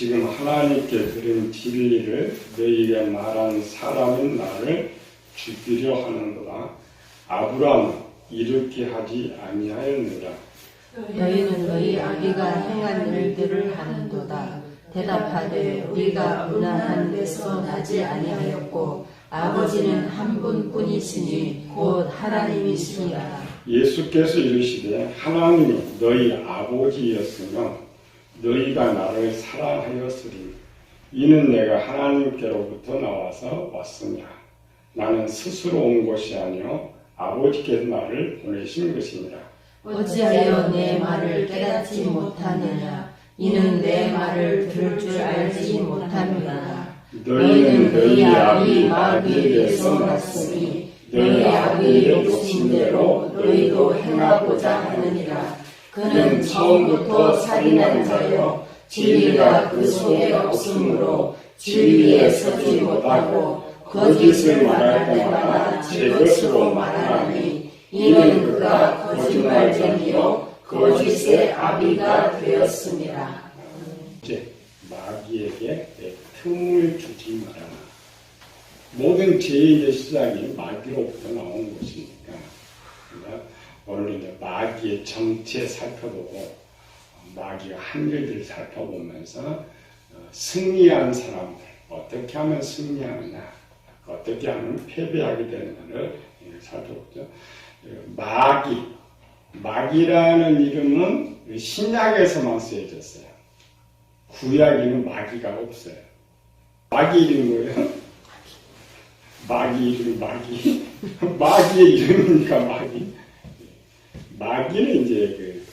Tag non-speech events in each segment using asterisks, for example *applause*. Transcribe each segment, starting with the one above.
지금 하나님께 들은 진리를 너희에게 말한 사람인 나를 죽이려 하는도다. 아브라함은 이렇게 하지 아니하였느라. 너희는 너희 아비가 행한 일들을 하는도다. 대답하되 우리가 무난한 데서 나지 아니하였고 아버지는 한 분뿐이시니 곧 하나님이시니라. 예수께서 이르시되 하나님이 너희 아버지였으며 너희가 나를 사랑하였으리 이는 내가 하나님께로부터 나와서 왔으냐 나는 스스로 온 것이 아니요 아버지께서 나를 보내신 것이니라 어찌하여 내 말을 깨닫지 못하느냐? 이는 내 말을 들을 줄 알지 못함이라. 너희는 너희 아비 마귀에게서 났으니 너희 아비의 욕심대로 너희도 행하고자 하느니라. 그는 처음부터 살인한 자요. 진리가 그 속에 없으므로 진리에 서지 못하고 거짓을 말할 때마다 제 것으로 말하니 이는 그가 거짓말쟁이요. 거짓의 아비가 되었습니다. 이제 마귀에게 내 틈을 주지 마라. 모든 죄의 시작이 마귀로부터 나온 것이니까. 그러니까 오늘 이제 마귀의 정체 살펴보고 어, 마귀가 한 일들을 살펴보면서 어, 승리한 사람들 어떻게 하면 승리하느냐 어떻게 하면 패배하게 되느냐를 예, 살펴보죠. 어, 마귀 마귀라는 이름은 신약에서만 쓰여졌어요. 구약에는 마귀가 없어요. 마귀 이름이 뭐예요? 마귀 이름 마귀 *laughs* 마귀의 이름이니까 마귀 마귀는 이제 그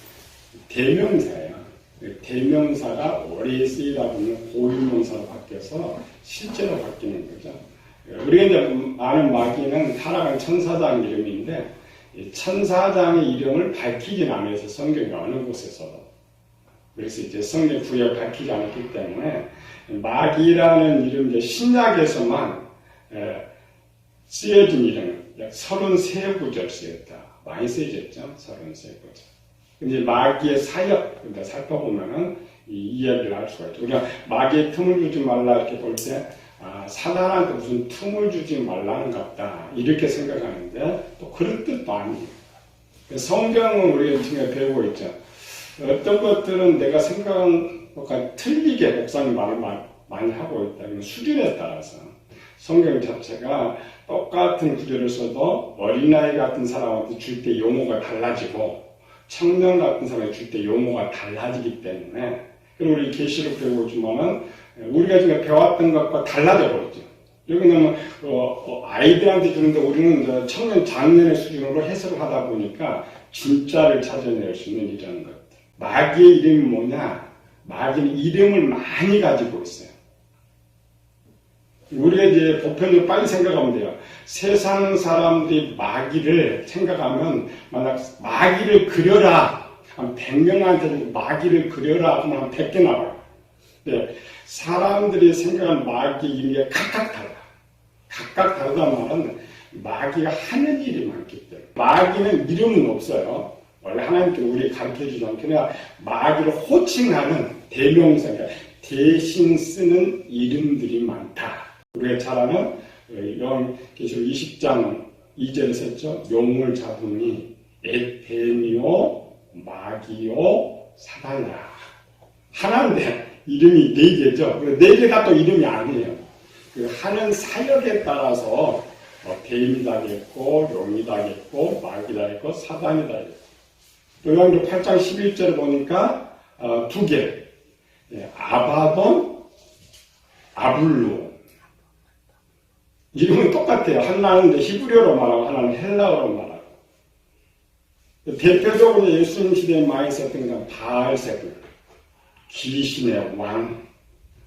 대명사예요. 그 대명사가 오래 쓰이다 보면 고유명사로 바뀌어서 실제로 바뀌는 거죠. 우리가 이제 아는 마귀는 타락한 천사장 이름인데 이 천사장의 이름을 밝히진 않아서 성경에 어느 곳에서도 그래서 이제 성경 구약 밝히지 않았기 때문에 마귀라는 이름 이제 신약에서만 에, 쓰여진 이름 약 33구절 쓰였다. 많이 쓰여졌죠? 33구절. 이제 마귀의 사역 그러니까 살펴보면은 이 이야기를 할 수가 있죠. 우리가 마귀의 틈을 주지 말라 이렇게 볼 때 아, 사단한테 무슨 틈을 주지 말라는 것 같다 이렇게 생각하는데 또 그런 뜻도 아니에요. 성경은 우리가 지금 배우고 있죠. 어떤 것들은 내가 생각한 것과 틀리게 목사님 말을 많이 하고 있다. 수준에 따라서 성경 자체가 똑같은 구절을 써도 어린아이 같은 사람한테 줄 때 용어가 달라지고 청년 같은 사람에게 줄때 용어가 달라지기 때문에 그리고 우리 계시록 배우고 있지만은 우리가 지금 배웠던 것과 달라져 버리죠. 여기는 어, 어, 아이들한테 주는데 우리는 청년 장년의 수준으로 해석을 하다 보니까 진짜를 찾아낼 수 있는 이런 것들. 마귀의 이름이 뭐냐? 마귀는 이름을 많이 가지고 있어요. 우리가 이제 보편적으로 빨리 생각하면 돼요. 세상 사람들이 마귀를 생각하면 만약 마귀를 그려라. 한 100명한테 마귀를 그려라 하면 한 100개 나와요. 네, 사람들이 생각하는 마귀 이름이 각각 달라. 각각 다르다는 말은 마귀가 하는 일이 많기 때문에 마귀는 이름은 없어요. 원래 하나님께서 우리 가르쳐 주지 않고 그냥 마귀를 호칭하는 대명사가 대신 쓰는 이름들이 많다. 잘 아는 영계시록 20장 2절에 썼죠. 용을 잡으니 에테미오 마기오 사단이라. 하나인데 이름이 네 개죠. 네 개가 또 이름이 아니에요. 그 하는 사역에 따라서 뭐 뱀이다겠고 용이다겠고 마귀다겠고 사단이다겠고 요한도 8장 11절에 보니까 어, 두 개. 예, 아바돈, 아블루. 이름은 똑같아요. 하나는 히브리어로 말하고 하나는 헬라어로 말하고. 대표적으로 예수님 시대에 많이 썼던 건 바알세불, 귀신의 왕,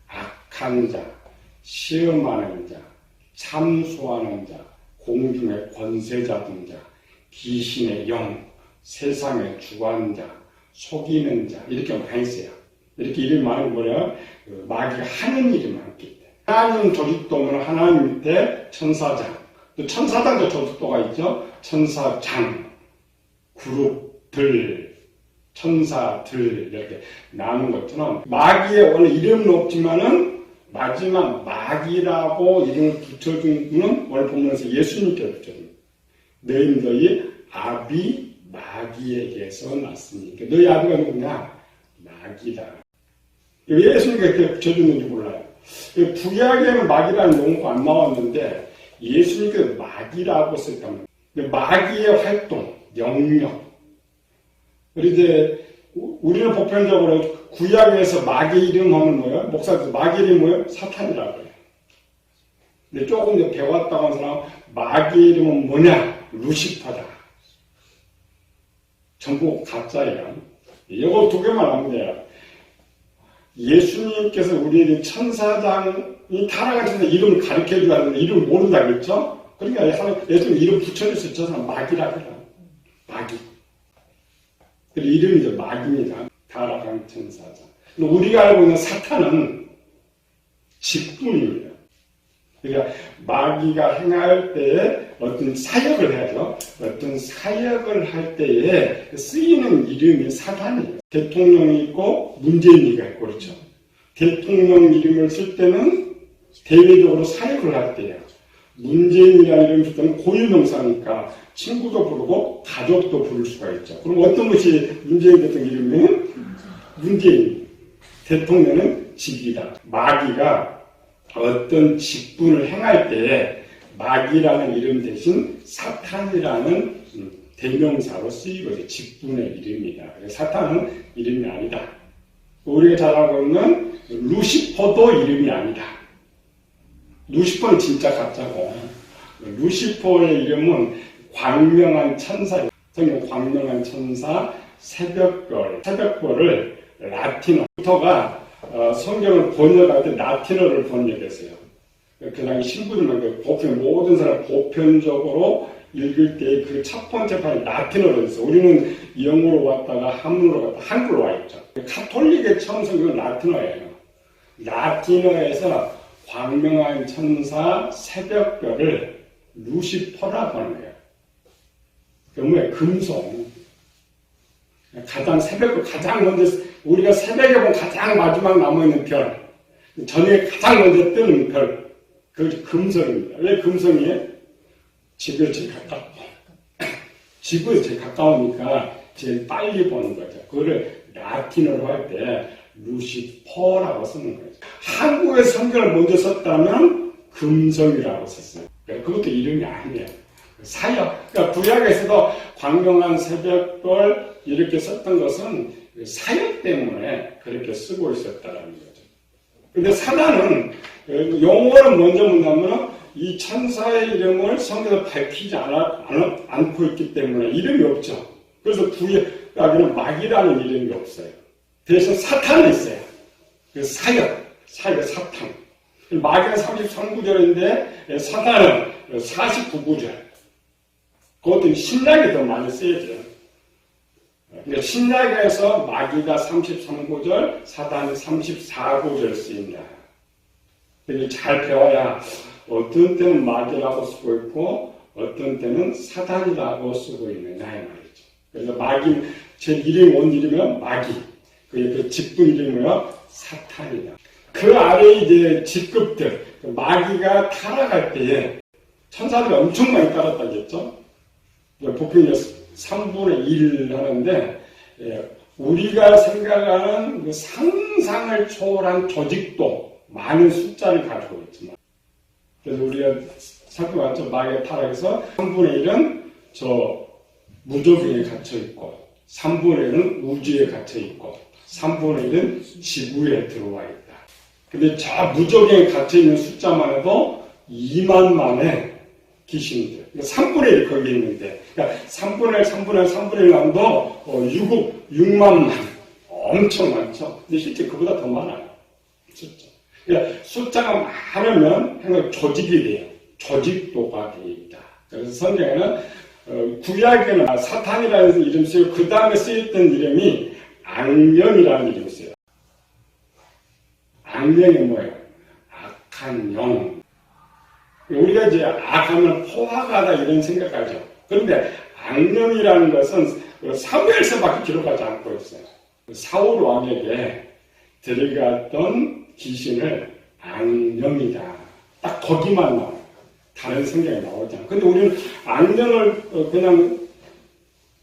악한 자, 시험하는 자, 참소하는 자, 공중의 권세 잡은 자, 귀신의 영, 세상의 주관자, 속이는 자 이렇게 많이 써요. 이렇게 이름이 많은 뭐냐? 그 마귀가 하는 일이 많기 하나님 조직도면 하나님 밑에 천사장, 또 천사장도 조직도가 있죠. 천사장, 그룹들. 천사들. 이렇게 나눈 것처럼 마귀의 오늘 이름은 없지만은 마지막 마귀라고 이름을 붙여준 분은 오늘 본문에서 예수님께 붙여준 너희 너희 아비 마귀에게서 났으니까 너희 아비가 누구냐? 마귀다. 왜 예수님께 그렇게 붙여줬는지 몰라요 부약에는 마귀라는 용어가 안 나왔는데 예수님께서 마귀라고 썼다면 마귀의 활동 영역 우리 이제 우- 우리는 보편적으로 구약에서 마귀 이름 하면 뭐예요? 목사들 마귀 이름 뭐예요? 사탄이라고 해요. 근데 조금 더 배웠다고 하는 사람 마귀 이름은 뭐냐? 루시퍼다. 전부 가짜예요. 이거 두 개만 하면 돼요. 예수님께서 우리에게 천사장이 타락하셔서 이름을 가르쳐 줘야 하는데 이름을 모른다 그랬죠? 그러니까 예수님 이름 붙여줬어요. 저 사람 마귀라 그래요. 마귀. 그 이름이 이제 마귀입니다. 타락한. 근데 우리가 알고 있는 사탄은 직분입니다. 그러니까 마귀가 행할 때에 어떤 사역을 하죠. 어떤 사역을 할 때에 쓰이는 이름이 사탄이에요. 대통령이 있고 문재인이가 있고 그렇죠. 대통령 이름을 쓸 때는 대외적으로 사역을 할 때예요. 문재인이라는 이름을 쓸 때는 고유명사니까 친구도 부르고 가족도 부를 수가 있죠. 그럼 어떤 것이 문재인 대통령 이름이면 문재인 대통령은 직이다. 마귀가 어떤 직분을 행할 때에 마귀라는 이름 대신 사탄이라는 음, 대명사로 쓰이거든요. 직분의 이름이다. 사탄은 이름이 아니다. 우리가 잘 알고 있는 루시퍼도 이름이 아니다. 루시퍼는 진짜 가짜고 루시퍼의 이름은 광명한 천사 성경 광명한 천사 새벽별 새벽별을 라틴어 부터가 어, 성경을 번역할 때 라틴어를 번역했어요. 그 당시 신부들만 그 보편 모든 사람 보편적으로 읽을 때 그 첫 번째 판이 라틴어로 있어. 우리는 영어로 왔다가 한문으로 갔다 한글로 와 있죠. 카톨릭의 처음 성경은 라틴어예요. 라틴어에서 광명한 천사 새벽별을 루시퍼라고 하는 거예요. 그 뭐예요? 금송. 가장 새벽 가장 먼저 우리가 새벽에 본 가장 마지막 남아있는 별, 저녁에 가장 먼저 뜨는 별, 그 금성입니다. 왜 금성이에요? 지구에 제일 가깝고 지구에 *coughs* 제일 가까우니까 제일 빨리 보는 거죠. 그거를 라틴어로 할 때 루시퍼라고 쓰는 거죠. 한국의 성경을 먼저 썼다면 금성이라고 썼어요. 그것도 이름이 아니에요. 사역. 그러니까 구약에서도 광명한 새벽별 이렇게 썼던 것은 사역 때문에 그렇게 쓰고 있었다라는 거죠. 근데 사단은 용어를 먼저 문다면 이 천사의 이름을 성경에 밝히지 않고 있기 때문에 이름이 없죠. 그래서 구약에는 마귀라는 이름이 없어요. 대신 사탄이 있어요. 그래서 사역, 사역, 사탄. 마귀는 33구절인데 사탄은 49구절. 그것도 신약에 더 많이 쓰여져요. 그러니까 신약에서 마귀가 33구절, 사단이 34구절 쓰인다. 근데 잘 배워야 어떤 때는 마귀라고 쓰고 있고 어떤 때는 사단이라고 쓰고 있느냐 이 말이죠. 그래서 마귀 제 이름이 온 이름은 마귀. 그 직분 이름이 뭐야? 사탄이다. 그 아래 이제 직급들 그 마귀가 타락할 때에 천사들이 엄청 많이 따랐다겠죠. 보편이 3분의 1 하는데 예, 우리가 생각하는 그 상상을 초월한 조직도 많은 숫자를 가지고 있지만 그래서 우리가 살펴봤죠. 마귀의 타락에서 3분의 1은 저 무조건에 갇혀 있고 3분의 1은 우주에 갇혀 있고 3분의 1은 지구에 들어와 있다. 근데 저 무조건에 갇혀 있는 숫자만 해도 2만만의 귀신들. 3분의 1 거기 있는데, 그러니까 3분의 1, 3분의 1, 3분의 1 남도 어, 6억, 6만 만. 엄청 많죠? 근데 실제 그보다 더 많아요. 숫자. 그러니까 숫자가 많으면 항상 조직이 돼요. 조직도가 되어 있다. 그래서 성경에는 어, 구약에는 사탄이라는 이름 쓰고 그 다음에 쓰였던 이름이 악령이라는 이름이 써요. 악령이 뭐예요? 악한 영. 우리가 이제 악하면 포화가다 이런 생각하죠. 그런데 악령이라는 것은 사무엘서밖에 기록하지 않고 있어요. 사울 왕에게 들어갔던 귀신을 악령이다. 딱 거기만 나와요. 다른 성경에 나오지 않아요. 근데 우리는 악령을 어, 그냥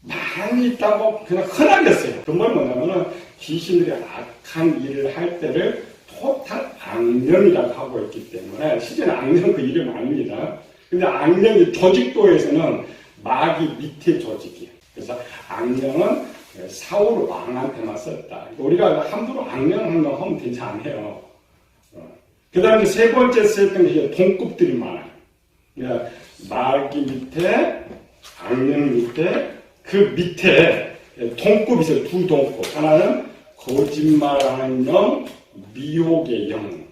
많이 있다고 그냥 흔하게 써요. 그 말은 뭐냐면은 귀신들이 악한 일을 할 때를 토탈 악령이라고 하고 있기 때문에 실제는 악령 그 이름 아닙니다. 근데 악령이 조직도에서는 마귀 밑에 조직이에요. 그래서 악령은 사울 왕한테만 썼다. 우리가 함부로 악령 한명 하면 되지 않아요. 그 다음에 세 번째 썼던 게 동급들이 많아요. 그러니까 마귀 밑에, 악령 밑에, 그 밑에 동급이 있어요. 두 동급. 하나는 거짓말하는 영, 미혹의 영.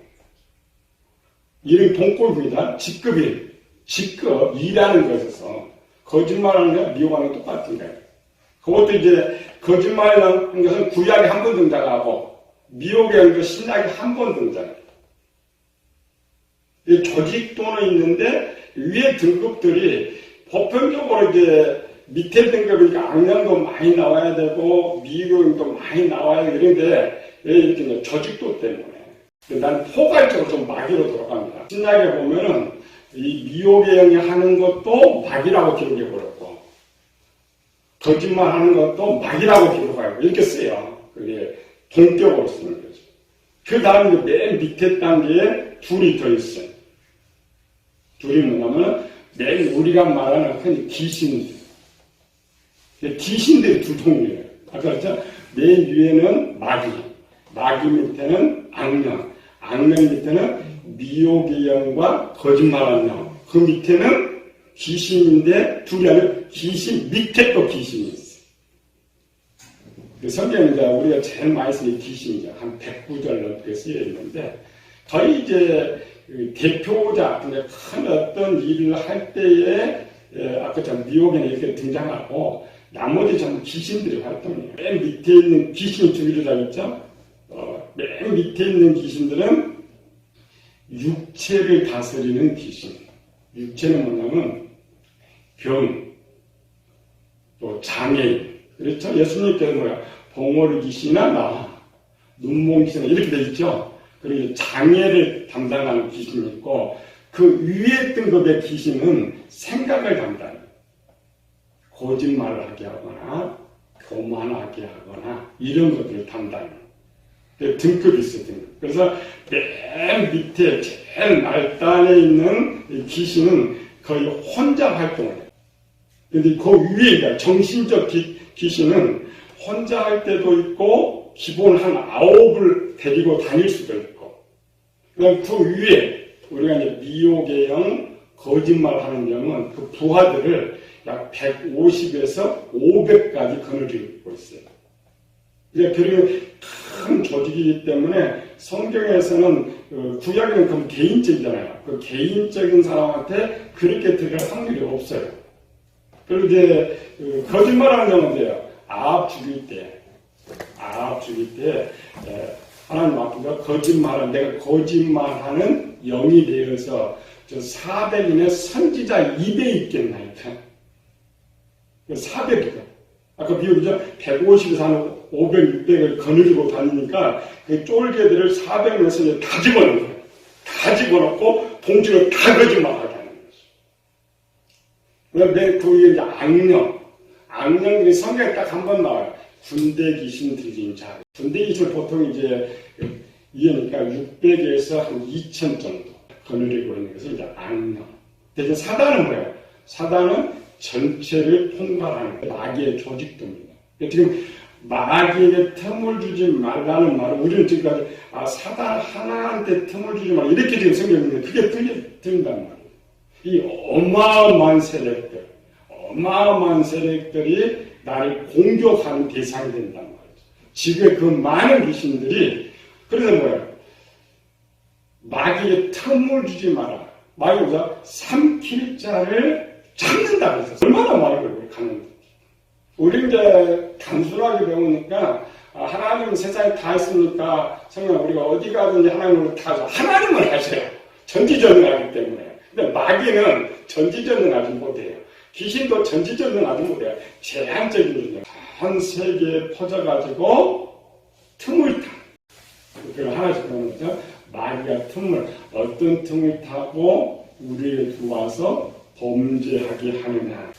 이런 동급입니다. 직급이, 직급, 일하는 것에서 거짓말하는 거, 미혹하는 거 똑같은 거예요. 그것도 이제 거짓말하는 것은 구약에 한 번 등장하고 미혹의 영도 신약에 한 번 등장해요. 이 조직도는 있는데 위에 등급들이 보편적으로 이제 밑에 등급이니까 악령도 많이 나와야 되고 미혹도 많이 나와야 되는데 왜 이렇게 이제 조직도 때문에 난 포괄적으로 좀 마귀로 돌아갑니다. 신약에 보면은 이 미혹의 영이 하는 것도 마귀라고 기록해 버렸고 거짓말 하는 것도 마귀라고 기록하고 이렇게 써요. 그게 동격으로 쓰는 거죠. 그 다음에 맨 밑에 단계에 둘이 더 있어요. 둘이 뭐냐면 맨 우리가 말하는 흔히 귀신들. 귀신들이 두 종류예요. 아까 그랬죠? 맨 위에는 마귀, 마귀 밑에는 악령, 악령 밑에는 미혹의 영과 거짓말하는 영. 그 밑에는 귀신인데 둘이 아니라 귀신 밑에 또 귀신이 있어요. 그 성경에 이제 우리가 제일 많이 쓰는 귀신이죠. 한 109절 넘게 쓰여 있는데 거의 이제 그 대표자, 근데 큰 어떤 일을 할 때에 예, 아까 전 미혹에는 이렇게 등장하고 나머지 전부 귀신들이 활동해요. 맨 밑에 있는 귀신이 두 개로 있죠. 어, 맨 밑에 있는 귀신들은 육체를 다스리는 귀신. 육체는 뭐냐면 병, 또 장애인. 그렇죠? 예수님께서 뭐야? 봉오리 귀신이나 나, 눈몽 귀신이나 이렇게 돼 있죠? 그리고 장애를 담당하는 귀신이 있고, 그 위에 등급의 귀신은 생각을 담당해요. 거짓말을 하게 하거나, 교만하게 하거나, 이런 것들을 담당해요. 그 등급이 있어요, 등급. 그래서 맨 밑에 제일 말단에 있는 이 귀신은 거의 혼자 활동을 해요. 근데 그 위에, 정신적 기, 귀신은 혼자 할 때도 있고, 기본 한 아홉을 데리고 다닐 수도 있고, 그다음 그 위에 우리가 이제 미혹의 영, 거짓말하는 영은 그 부하들을 약 150에서 500까지 거느리고 있어요. 이제 그리고 큰 조직이기 때문에 성경에서는 어, 구약에는 그럼 개인적이잖아요. 그 개인적인 사람한테 그렇게 들어갈 확률이 없어요. 그리고 이제 어, 거짓말하는 돼요. 아합 죽일 때, 아합 죽일 때 에, 하나님 앞에서 거짓말은 내가 거짓말하는 영이 되어서 저 400인의 선지자 2배 있겠나 이까. 400이다. 아까 비율이죠? 150에서 한 500, 600을 거느리고 다니니까 그 쫄개들을 400에서 다 집어넣는 거예요. 다 집어넣고 봉지로 다 거짓말하게 하는 거죠. 그런데 그 위에 이제 악령. 악령들이 성경에 딱 한 번 나와요. 군대 귀신 들린 자. 군대 귀신 보통 이제 이해니까 600에서 한 2000 정도 거느리고 있는 것이 이제 악령. 대신 사단은 뭐예요? 사단은 전체를 통괄하는 마귀의 조직도입니다. 지금 마귀에게 틈을 주지 말라는 말은 우리는 지금까지 아, 사단 하나한테 틈을 주지 말라 이렇게 지금 생겼는데 그게 틀리, 틀린단 말이에요. 이 어마어마한 세력들, 어마어마한 세력들이 나를 공격하는 대상이 된단 말이죠. 지금 그 많은 귀신들이 그래서 뭐예요? 마귀에 틈을 주지 마라. 마귀가 삼킬 자를 찾는다 그래서 얼마나 많이 걸고 가는 우리 이제 단순하게 배우니까 아, 하나님은 세상에 다 있으니까 정말 우리가 어디 가든지 하나님을 다 하나님을 하세요. 전지전능하기 때문에. 근데 마귀는 전지전능하지 못해요. 귀신도 전지전능 아주 뭐야 제한적인 일이야. 한 세계에 퍼져가지고 틈을 타. 그걸 하나씩 보는 거죠. 마귀가 틈을 어떤 틈을 타고 우리에 들어와서 범죄하게 하느냐.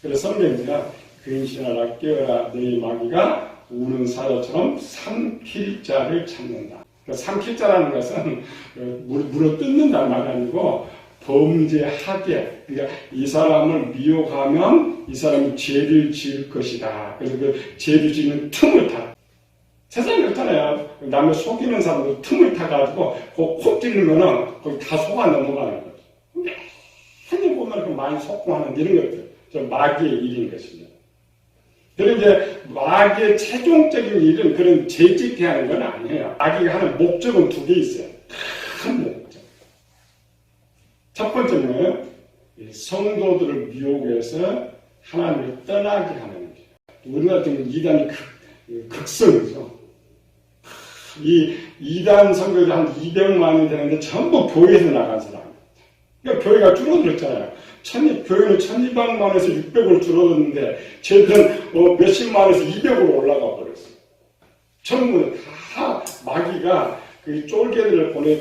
그래서 성경이가 근신하라 깨어라 너희 마귀가 우는 사자처럼 삼킬 자를 찾는다. 그 삼킬자라는 것은 어, 물, 물어 뜯는다는 말이 아니고 범죄하게 그러니까 이 사람을 미혹하면 이 사람이 죄를 지을 것이다. 그래서 그 죄를 짓는 틈을 타. 세상에 그렇잖아요. 남을 속이는 사람도 틈을 타가지고 그콕 찌르면은 거기 다 속아 넘어가는 거죠. 근데 한일 보면 그 많이 속고 하는 이런 것들. 저 마귀의 일인 것입니다. 그리고 이제 마귀의 최종적인 일은 그런 재짓게 하는 건 아니에요. 마귀가 하는 목적은 두 개 있어요. 큰 목적. 첫 번째는 이 성도들을 미혹해서 하나님을 떠나게 하는 거예요. 우리 같은 이단이 극, 극성이죠. 이 이단 성도들이 한 200만이 되는데 전부 교회에서 나간 사람. 그러니까 교회가 줄어들었잖아요. 천, 교회는 1200만에서 600으로 줄어들었는데 쟤들은 뭐 몇십만 에서 200으로 올라가 버렸어요. 전부 다 마귀가 그 쫄개들을 보내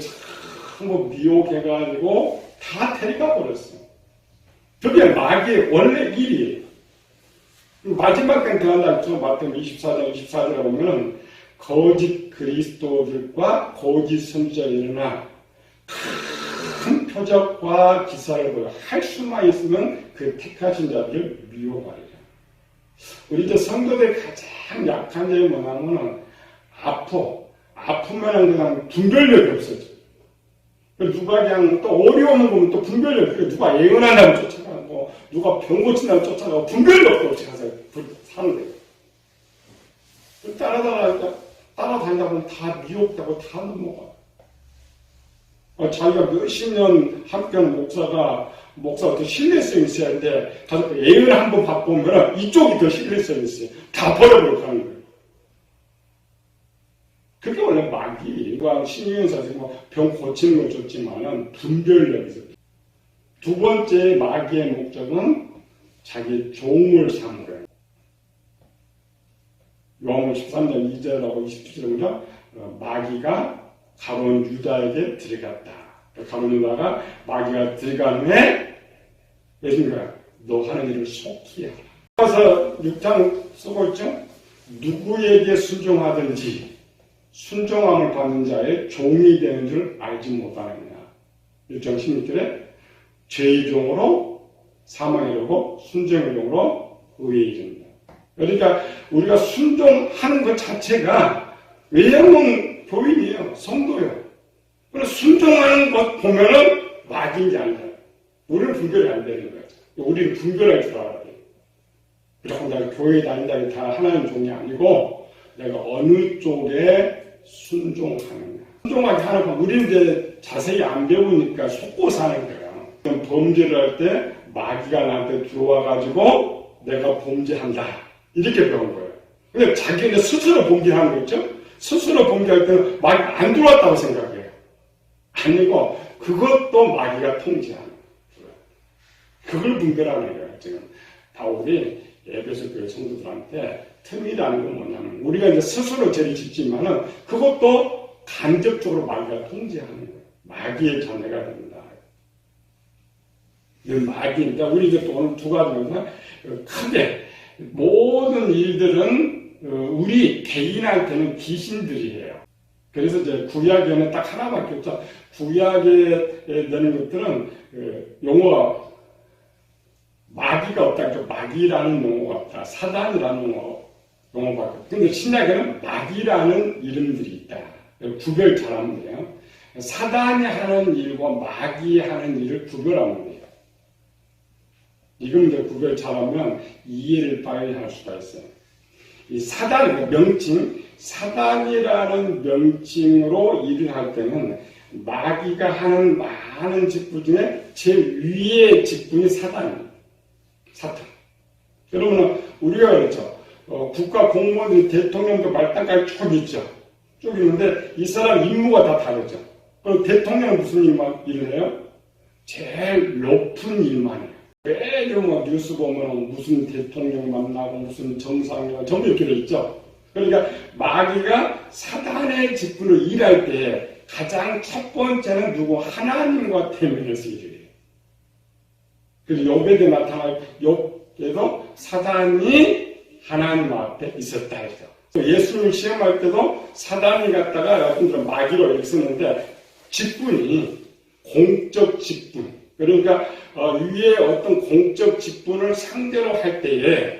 전부 미혹해가지고 다 데려가 버렸어요. 그게 마귀의 원래 일이에요. 마지막까지 들어간다 좀 봤더니 24장 24절에 보면은 거짓 그리스도들과 거짓 선지자가 일어나 큰 표적과 기사를 보여 할 수만 있으면 그 택하신 자들을 미워하리라. 우리 이제 성도들 가장 약한 점이 뭐냐면은 아파. 아프면은 그냥 분별력이 없어져. 누가 그냥 또 어려움을 보면 또 분별력, 누가 애원한다면 쫓아가고, 누가 병 고친다면 쫓아가고, 분별력도 없이 가서 사는 거예요. 따라다니까, 따라다니다 보면 다 미혹되고 다 넘어가. 어, 자기가 몇십 년 함께하는 목사가, 목사가 더 신뢰성이 있어야 하는데, 가서 애을 한번 바꾸면 이쪽이 더 신뢰성이 있어요. 다 버려버리고 가는 거예요. 그게 원래 마귀, 과 신유연사 지금 병 고치는 걸 줬지만은 분별력이 있어. 두 번째 마귀의 목적은 자기 종을 삼으려. 요한복음 13장 2절하고 27절에 보면 어, 마귀가 가론 유다에게 들어갔다. 가론 유다가 마귀가 들어간 후에 예수님과 너 하는 일을 속히 해라. 그래서 6장 쓰고 있죠. 누구에게 순종하든지 순종함을 받는 자의 종이 되는 줄 알지 못하느냐. 6장 16절에 죄의 종으로 사망에 이르고 순종의 종으로 의에 이릅니다. 그러니까 우리가 순종하는 것 자체가 왜냐하면 교인이에요. 성도예요. 그래서 순종하는 것 보면은 마귀인지 아닌지 우리는 분별이 안 되는 거예요. 우리는 분별할 줄 알아야 돼요. 그래서 내가 교회 다닌다는 다 하나님 종이 아니고 내가 어느 쪽에 순종하느냐. 순종하게 하는 건 우리는 이제 자세히 안 배우니까 속고 사는 거예요. 범죄를 할 때 마귀가 나한테 들어와가지고 내가 범죄한다. 이렇게 배운 거예요. 근데 자기는 스스로 범죄하는 거죠? 스스로 범죄할 때는 마귀 안 들어왔다고 생각해요. 아니고 그것도 마귀가 통제하는 거예요. 그걸 분별하는 거예요. 지금 바울이 에베소 교회 성도들한테 틈이라는 건 뭐냐면 우리가 이제 스스로 죄를 짓지만은 그것도 간접적으로 마귀가 통제하는 거예요. 마귀의 자녀가 됩니다. 이 마귀니까 우리 이제 또 오늘 두 가지면서 크게 모든 일들은 어, 우리 개인한테는 귀신들이에요. 그래서 이제 구약에는 딱 하나밖에 없죠. 구약에 되는 것들은 그 용어가 마귀가 없다. 그러니까 마귀라는 용어가 없다. 사단이라는 용어, 용어가 없다. 근데 신약에는 마귀라는 이름들이 있다. 구별 잘하면 돼요. 사단이 하는 일과 마귀 하는 일을 구별하면 돼요. 이걸 이제 구별 잘하면 이해를 빨리 할 수가 있어요. 이 사단, 명칭, 사단이라는 명칭으로 일을 할 때는 마귀가 하는 많은 직분 중에 제일 위의 직분이 사단이에요. 사탄. 여러분, 우리가 그렇죠. 어, 국가 공무원들이 대통령도 말단까지 쭉 있죠. 쭉 있는데 이 사람 임무가 다 다르죠. 그럼 대통령은 무슨 일만 일을 해요? 제일 높은 일만 해요. 매주 뭐 뉴스 보면 무슨 대통령 만나고 무슨 정상이나 전부 이렇게 돼 있죠. 그러니까 마귀가 사단의 직분을 일할 때 가장 첫 번째는 누구 하나님과 대면해서 일을 해요. 그래서 욥에도 나타날 욥에도 사단이 하나님 앞에 있었다 했죠. 예수를 시험할 때도 사단이 갔다가 여러분들은 마귀로 쓰는데 직분이 공적 직분. 그러니까 어, 위에 어떤 공적 직분을 상대로 할 때에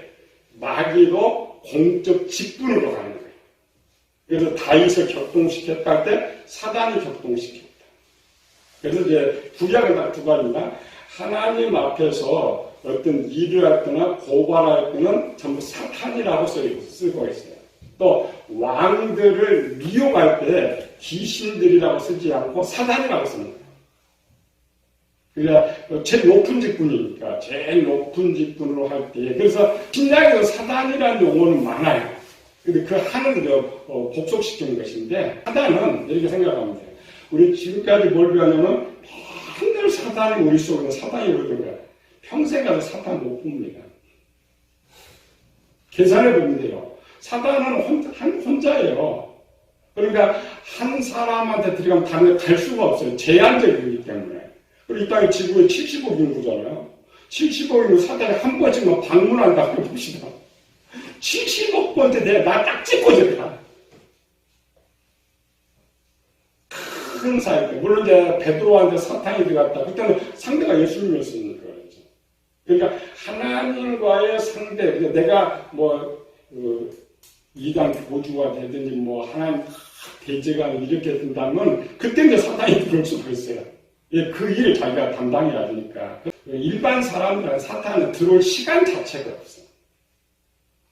마귀도 공적 직분으로 가는 거예요. 그래서 다윗을 격동시켰다 할 때 사단이 격동시켰다. 그래서 이제 구약은 딱두 가지입니다. 하나님 앞에서 어떤 일을 할 때나 고발할 때는 전부 사탄이라고 써- 쓰고 있어요. 또 왕들을 미혹할 때 귀신들이라고 쓰지 않고 사단이라고 거예요. 그러니까 제일 높은 직분이니까 제일 높은 직분으로 할 때 그래서 신약에서 사단이라는 용어는 많아요. 근데 그 하는 거 어, 복속시키는 것인데 사단은 이렇게 생각하면 돼요. 우리 지금까지 뭘 배웠냐면 맨날 사단이 우리 속에 사단이 오는 거야. 평생 가도 사단 못 봅니다. 계산해 보면 돼요. 사단은 혼자, 한, 혼자예요. 그러니까 한 사람한테 들어가면 다른 데 갈 수가 없어요. 제한적이기 때문에. 이 땅에 지구에 70억 인구잖아요. 70억 인구 사단이 한 번씩만 방문한다고 봅시다. 70억 번째 내가 나딱 찍고 들어가. 큰 사이 때. 물론 이제 베드로한테 사탄이 들어갔다. 그때는 상대가 예수님이었으니까. 그러니까 하나님과의 상대, 그러니까 내가 뭐, 그, 이단 교주가 되든지 뭐 하나님 대제가 이렇게 된다면 그때 이제 사탄이 들어올 수가 있어요. 예, 그 일을 자기가 담당해야 되니까. 일반 사람들은 사탄은 들어올 시간 자체가 없어.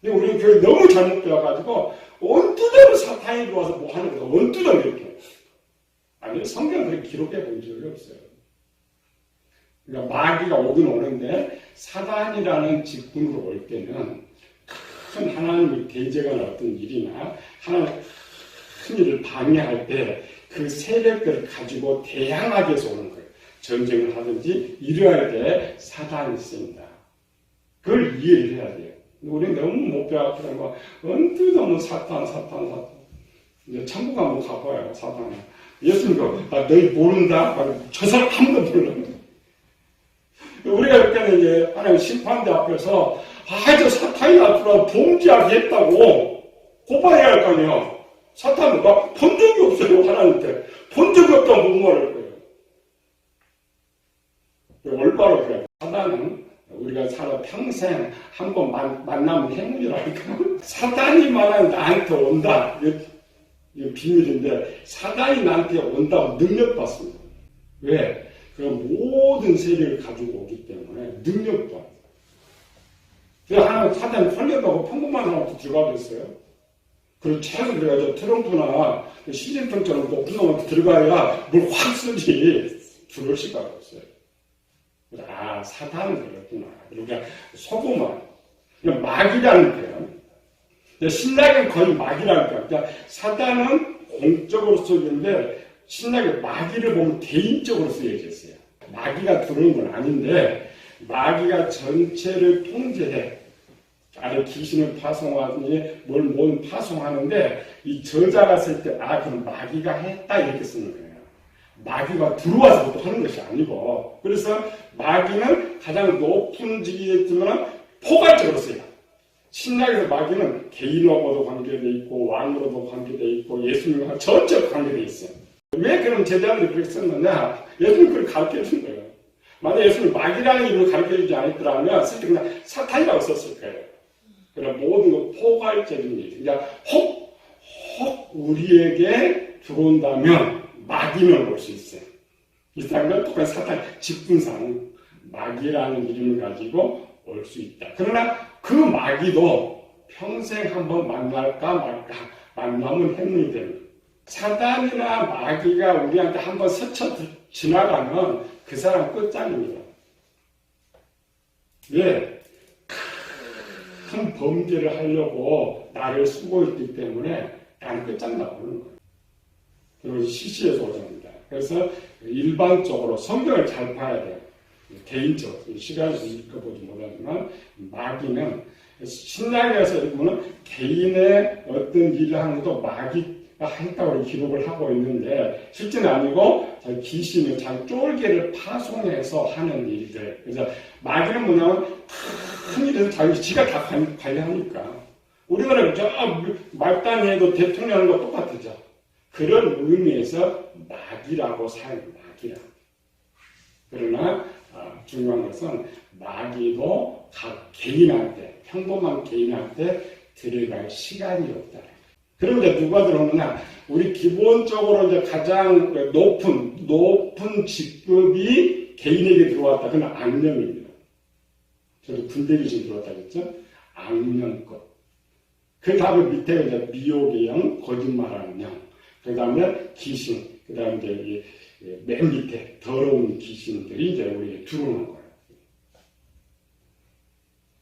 근데 우리는 그걸 너무 잘못 배워가지고 언뜻으로 사탄이 들어와서 뭐 하는 거야. 언뜻으로 이렇게. 아니, 성경 그렇게 기록해 본 적이 없어요. 그러니까 마귀가 오긴 오는데 사단이라는 직분으로 올 때는 큰 하나님의 대제가 어떤 일이나 하나님 큰 일을 방해할 때 그 세력들을 가지고 대항하기 위해서 오는 거예요. 전쟁을 하든지 일을 할때 사단이 있습니다. 그걸 이해를 해야 돼요. 우리는 너무 못 배웠다는 거, 언뜻 없는 사탄, 사탄, 사탄. 이제 천국 한번 가봐요, 사탄은. 예수님도, 아, 너희 모른다? 저 사람 아무도 모르는 우리가 그때는 이제 하나님 심판대 앞에서 아, 저 사탄이 나타나 봉지하게 했다고 고발해야 할 거 아니에요. 사탄은 막 본 적이 없어요, 하나님한테. 본 적이 없다고 못 말할 거예요. 올바로 그래요. 사단은 우리가 살아 평생 한 번 만나면 행운이라니까. *laughs* 사단이 말하는 나한테 온다. 이거 비밀인데, 사단이 나한테 온다고 능력받습니다. 왜? 그 모든 세력을 가지고 오기 때문에 돼요. 그래서 하나 사단이 털렸다고 평범한 사람한테 들어가 있어요. 그리고 최소 그래가지고 트럼프나 그 시진핑처럼 높은 놈한테 들어가야 뭘 확 쓰지 들어올 수가 없어요. 아 사단은 그렇구나. 그러니까 소고만 그냥 막이라는 표현. 신약은 거의 막이라는 표현. 그러니까 사단은 공적으로 쓰는데 신약에 마귀를 보면 개인적으로 쓰여져 있어요. 마귀가 들어오는 건 아닌데 마귀가 전체를 통제해. 아래 귀신을 파송하니 뭘 뭘 파송하는데 이 저자가 쓸 때 아 그럼 마귀가 했다 이렇게 쓰는 거예요. 마귀가 들어와서 또 하는 것이 아니고 그래서 마귀는 가장 높은 직위였지만 포괄적으로 써요. 신약에서 마귀는 개인하고도 관계돼 있고 왕으로도 관계돼 있고 예수님과 전적 관계돼 있어요. 왜 그럼 제자들이 그렇게 썼느냐? 예수님 그걸 가르쳐 준 거예요. 만약 예수님 마귀라는 이름을 가르쳐 주지 않았더라면 쓸때 그냥 사탄이라고 썼을 거예요. 그런 모든 것 포괄적인 일. 그러니까 혹, 혹 우리에게 들어온다면 마귀는 올수 있어요. 이상한 건 똑같이 사탄 직분상 마귀라는 이름을 가지고 올 수 있다. 그러나 그 마귀도 평생 한번 만날까 말까 만나면 행운이 됩니다. 사단이나 마귀가 우리한테 한번 스쳐 지나가면 그 사람 끝장입니다. 왜? 큰 범죄를 하려고 나를 쓰고 있기 때문에 나는 끝장나버리는 거예요. 그리고 시시해서 오답니다. 그래서 일반적으로 성경을 잘 봐야 돼요. 개인적 시간에서 읽어보지 못하지만 마귀는 신약에서 보면 개인의 어떤 일을 하는 것도 마귀가 했다고 기록을 하고 있는데 실제는 아니고 귀신을 자기 쫄개를 파송해서 하는 일들. 그래서 마귀는 뭐냐면 큰 일에서 자기 지가 다 관- 관리하니까 우리나라 저 말단에도 대통령 하는 거 똑같죠. 그런 의미에서 마귀라고 사용 마귀라. 그러나 아, 중요한 것은 마귀도 각 개인한테 평범한 개인한테 들어갈 시간이 없다. 그런데 누가 들어오느냐? 우리 기본적으로 이제 가장 높은 높은 직급이 개인에게 들어왔다. 그건 악령입니다. 저도 군대 귀신 들어왔다 그랬죠? 악령급. 그 다음에 밑에 이제 미혹의 영, 거짓말하는 영. 그 다음에 귀신. 그 다음에 이제 맨 밑에 더러운 귀신들이 이제 우리에게 들어오는 거예요.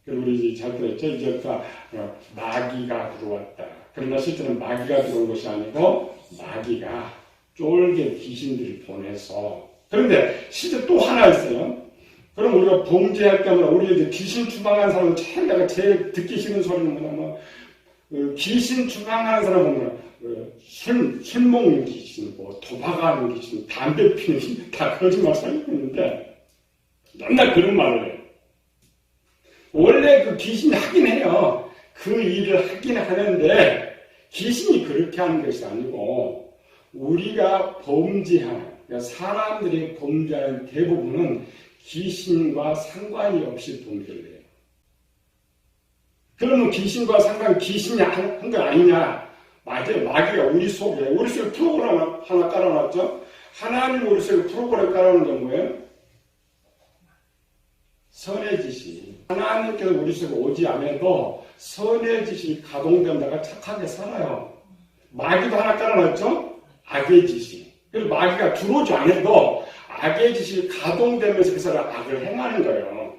그리고 우리 이제 잘 들었죠? 이제 아까 어, 마귀가 들어왔다. 그러나 실제는 마귀가 들어온 것이 아니고 마귀가 쫄개 귀신들을 보내서 그런데 실제 또 하나 있어요. 그럼 우리가 범죄할 때마다 우리 이제 귀신 추방한 사람은 제일 내가 제일 듣기 싫은 소리는 뭐냐면 어, 귀신 추방하는 사람은 뭐, 어, 술, 술 먹는 귀신, 뭐 도박하는 귀신, 담배 피는 귀신 *laughs* 다 거짓말 있는데 맨날 그런 말을 해요. 원래 그 귀신이 하긴 해요. 그 일을 하긴 하는데 귀신이 그렇게 하는 것이 아니고 우리가 범죄하는 그러니까 사람들이 범죄하는 대부분은 귀신과 상관이 없이 범죄를 해요. 그러면 귀신과 상관 귀신이 한거 아니냐? 맞아요. 마귀가 우리 속에 우리 속에 프로그램 하나 깔아놨죠. 하나님 우리 속에 프로그램 깔아놓은 게 뭐예요? 짓이 하나님께서 우리 속에 오지 않아도 짓이 가동된다가 착하게 살아요. 마귀도 하나 깔아놨죠? 악의 짓이. 그래서 마귀가 들어오지 않아도 악의 짓이 가동되면서 그 사람 악을 행하는 거예요.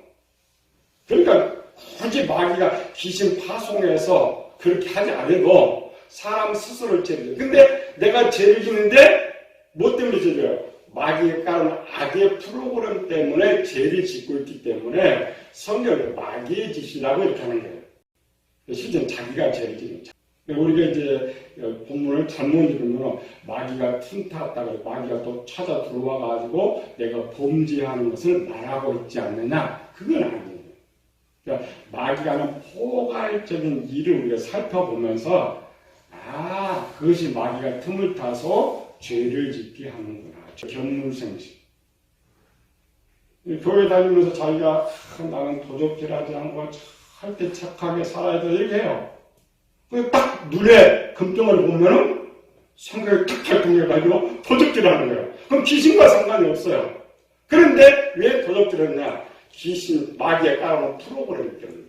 그러니까 굳이 마귀가 귀신 파송해서 그렇게 하지 않아도 사람 스스로를 죄를 근데 내가 죄를 짓는데 뭐 때문에 죄져요? 마귀가 깔은 악의 프로그램 때문에 죄를 짓고 있기 때문에 성경에 마귀의 짓이라고 이렇게 하는 거예요. 실제는 자기가 죄를 짓는 거예요. 우리가 이제 본문을 잘못 읽으면 마귀가 틈탔다 그래 마귀가 또 찾아 들어와 가지고 내가 범죄하는 것을 말하고 있지 않느냐 그건 아니에요. 그러니까 마귀가 하는 포괄적인 일을 우리가 살펴보면서 아 그것이 마귀가 틈을 타서 죄를 짓게 하는구나 견물생식 교회 다니면서 자기가 아, 나는 도적질하지 않고 할 때 착하게 살아야 돼 이렇게 해요. 딱 눈에 금덩어리 보면은 성격이 탁 발동해가지고 도적질하는 거예요. 그럼 귀신과 상관이 없어요. 그런데 왜 도적질했냐? 귀신, 마귀에 깔아놓은 프로그램이 때문에.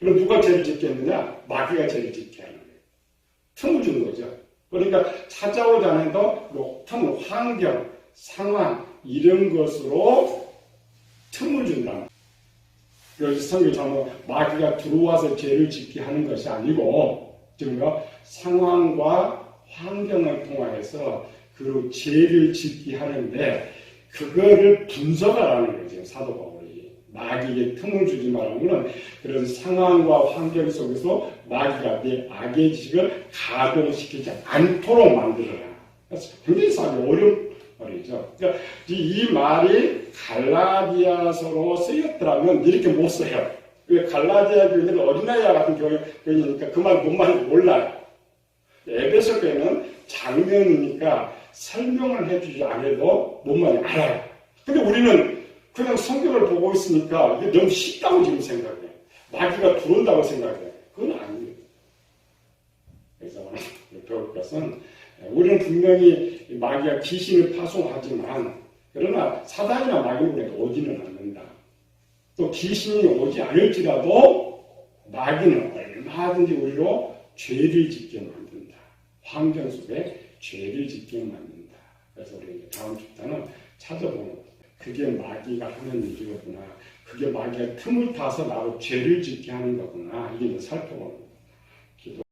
그럼 누가 죄를 짓겠느냐? 마귀가 죄를 짓게 하는 거예요. 틈을 준 거죠. 그러니까 찾아오지 않아도 틈을, 환경, 상황, 이런 것으로 틈을 준다. 그래서 성경 잘못 마귀가 들어와서 죄를 짓게 하는 것이 아니고 지금 상황과 환경을 통하여서 그 죄를 짓게 하는데 그거를 분석하라는 거죠 사도 바울이 마귀에게 틈을 주지 말라는 것은 그런 상황과 환경 속에서 마귀가 내 악의 지식을 가동시키지 않도록 만들어라. 굉장히 사기 어려운 말이죠. 그러니까 이, 이 말이 갈라디아서로 쓰였더라면 이렇게 못 써요. 왜 갈라디아 교회는 어린아이와 같은 교회, 교회니까 그 말 뭔 말인지 몰라요. 에베소 교회는 장면이니까 설명을 해주지 않아도 뭔 말인지 알아요. 근데 우리는 그냥 성경을 보고 있으니까 이게 너무 쉽다고 지금 생각해. 마귀가 들어온다고 생각해. 그건 아니에요. 그래서 오늘 배울 것은 우리는 분명히 마귀가 귀신을 파송하지만 그러나 사단이나 마귀는 오지는 않는다. 또 귀신이 오지 않을지라도 마귀는 얼마든지 우리로 죄를 짓게 만든다. 환경 속에 죄를 짓게 만든다. 그래서 우리 다음 주부터는 찾아보는. 그게 마귀가 하는 일이구나. 그게 마귀가 틈을 타서 나로 죄를 짓게 하는 거구나. 이게 이제 살펴보는.